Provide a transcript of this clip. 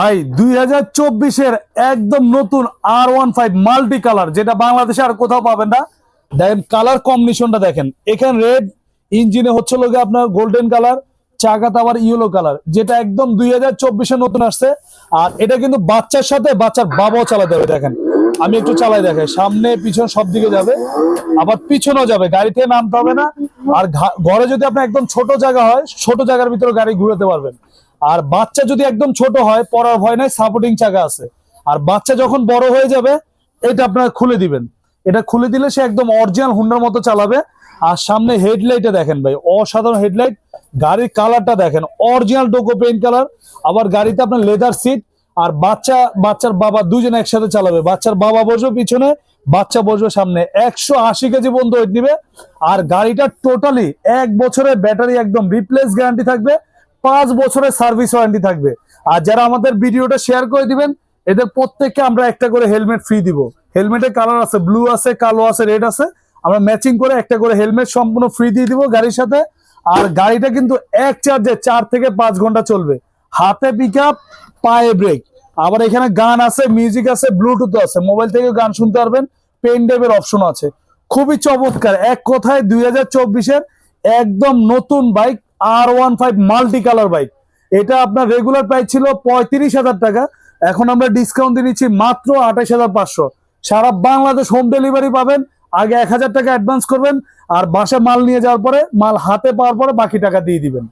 ভাই, দুই হাজার চব্বিশের একদম নতুন আর ওয়ান ফাইভ মাল্টি কালার, যেটা বাংলাদেশে আর কোথাও পাবেন না। দেখেন, কালার কম্বিনেশনটা দেখেন। এখানে রেড, ইঞ্জিনে হচ্ছে লোকে আপনার গোল্ডেন কালার চাকাতে আবার ইয়েলো কালার, যেটা একদম দুই হাজার চব্বিশে নতুন আসছে। আর এটা কিন্তু বাচ্চার সাথে বাচ্চার বাবাও চালাতে হবে, দেখেন। আমি একটু চালাই দেখাই, সামনে, পিছনে সব দিকে যাবে, আবার পিছনেও যাবে গাড়ি থেকে নামতে হবে না। আর ঘরে যদি আপনার একদম ছোট জায়গা হয়, ছোট জায়গার ভিতরে গাড়ি ঘুরাতে পারবেন। আর বাচ্চা যদি একদম ছোট হয়, পড়ার ভয় নাই সাপোর্টিং চাকা আছে। আর বাচ্চা যখন বড় হয়ে যাবে, এটা আপনারা খুলে দিবেন। এটা খুলে দিলে সে একদম অরিজিনাল হুন্ডার মতো চালাবে। আর সামনে হেডলাইটে দেখেন ভাই, অসাধারণ হেডলাইট গাড়ির কালারটা দেখেন অরিজিনাল ডোকো পেইন্ট কালার আবার গাড়িতে আপনার লেদার সিট আর বাচ্চা, বাচ্চার বাবা দুজন একসাথে চালাবে। বাচ্চার বাবা বসবে পিছনে, বাচ্চা বসবে সামনে। একশো আশি কেজি পর্যন্ত ওয়েট নিবে। আর গাড়িটা টোটালি এক বছরের ব্যাটারি একদম রিপ্লেস গ্যারান্টি থাকবে। পাঁচ বছরের সার্ভিস ওয়ারেন্টি থাকবে। আর যারা আমাদের ভিডিওটা শেয়ার করে দিবেন, এদের প্রত্যেককে আমরা একটা করে হেলমেট ফ্রি দিব। হেলমেটের কালার আছে ব্লু আছে, কালো আছে রেড আছে। আমরা ম্যাচিং করে একটা করে হেলমেট সম্পূর্ণ ফ্রি দিয়ে দিব গাড়ির সাথে। আর গাড়িটা কিন্তু এক চার্জে চার থেকে পাঁচ ঘণ্টা চলবে। হাতে পিক আপ পায়ে ব্রেক আবার এখানে গান আছে মিউজিক আছে ব্লুটুথ আছে। মোবাইল থেকে গান শুনতে পারবেন পেন ড্রাইভের অপশন আছে। খুবই চমৎকার। এক কথায় দুই হাজার চব্বিশের একদম নতুন বাইক আর one five multi colour bike এটা আপনার রেগুলার প্রাইস ছিল পঁয়ত্রিশ হাজার টাকা। এখন আমরা ডিসকাউন্ট দিয়ে নিচ্ছি মাত্র আঠাশ হাজার পাঁচশো। সারা বাংলাদেশ হোম ডেলিভারি পাবেন। আগে এক হাজার টাকা অ্যাডভান্স করবেন। আর বাসে মাল নিয়ে যাওয়ার পরে মাল হাতে পাওয়ার পরে বাকি টাকা দিয়ে দিবেন।